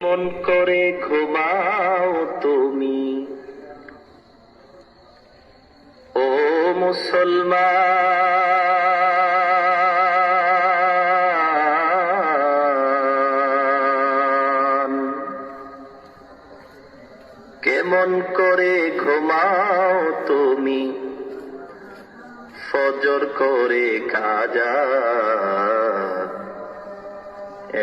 মন করে ঘুমাও তুমি। ও মুসলমান কেমন করে ঘুমাও তুমি? ফজর করে কাজা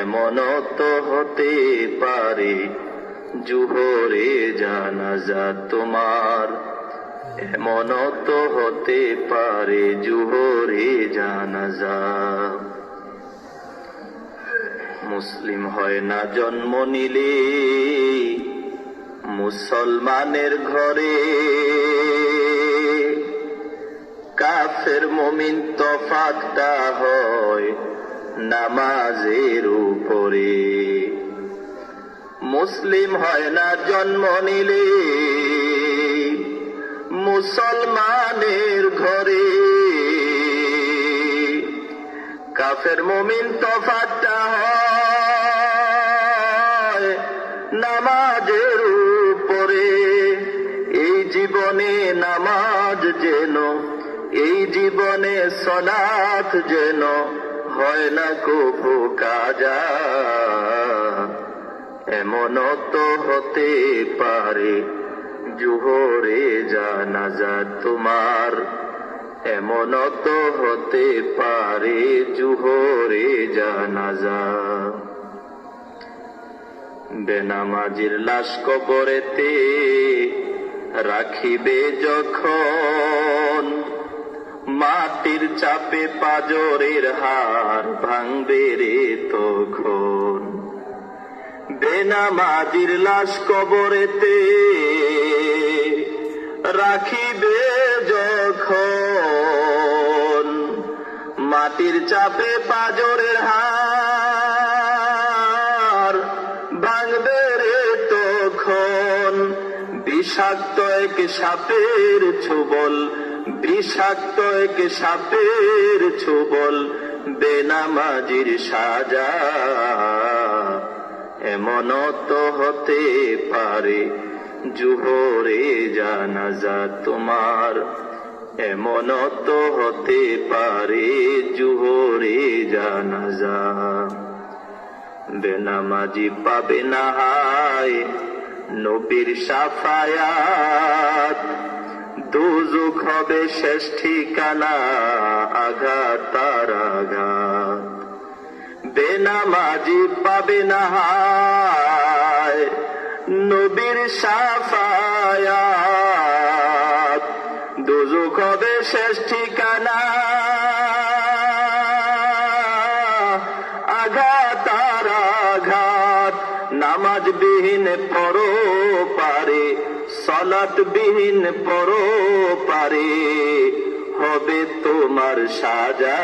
এমন তো হতে পারে, জুহরে জানাজা তোমার। এমন তো হতে পারে, জুহরে জানাজা। মুসলিম হয় না জন্ম নিলে, মুসলমানের ঘরে। কাফের মমিন তফাতটা হয় নামাজের উপরে। মুসলিম হয় না জন্ম নিলে। মুসলমানের ঘরে। কাফের মমিন তফাতটা হয় নামাজের উপরে। এই জীবনে নামাজ যেন, এই জীবনে সলাথ যেন হয় না কবু কাজা এমন তো হতে পারে, জুহরে জানাজা তোমার। এমন তো হতে পারে, জুহরে জানাজা। বেনামাজির লাশ কবরেতে রাখিবে যখন মাটির চাপে পাজরের হার ভাঙবে রে তখন। বেনামাজির লাশ কবরেতে রাখিবে যখন। মাটির চাপে পাজরের হার ভাঙবে রে তখন। বিষাক্ত এক সাপের ছুবল বিষাক্ত এক সাপের ছুবল বেনামাজির সাজা। এমন তো হতে পারে জুহরে জানাজা তোমার। এমন তো হতে পারে জুহরে জানাজা। বেনামাজি পাবে না হায়, নবীর সাফায়াত দুজুক হবে শেষ ঠিকানা আঘাত তার আঘাত। বেনামাজি পাবে না নবীর সাফায়াত। দুজুক হবে শেষ ঠিকানা আঘাত আর আঘাত। নামাজ বিহীন পরো পারে সলাত বিহীন পরো পারে, হবে তোমার সাজা।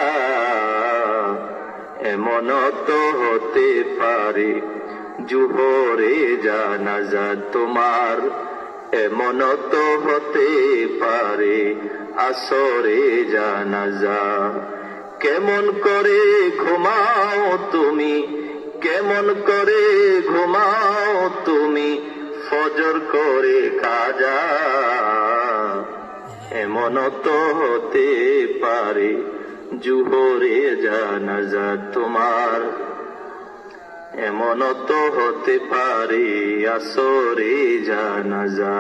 এমন তো হতে পারে, জুহরে জানাজা তোমার। এমন তো হতে পারে, আসরে জানাজা। কেমন করে ঘুমাও তুমি, কেমন করে ঘুমাও তুমি ফজর করে কাজা এমন তো হতে পারে জুহরে জানাজা তোমার। এমন তো হতে পারে আসরে জানাজা।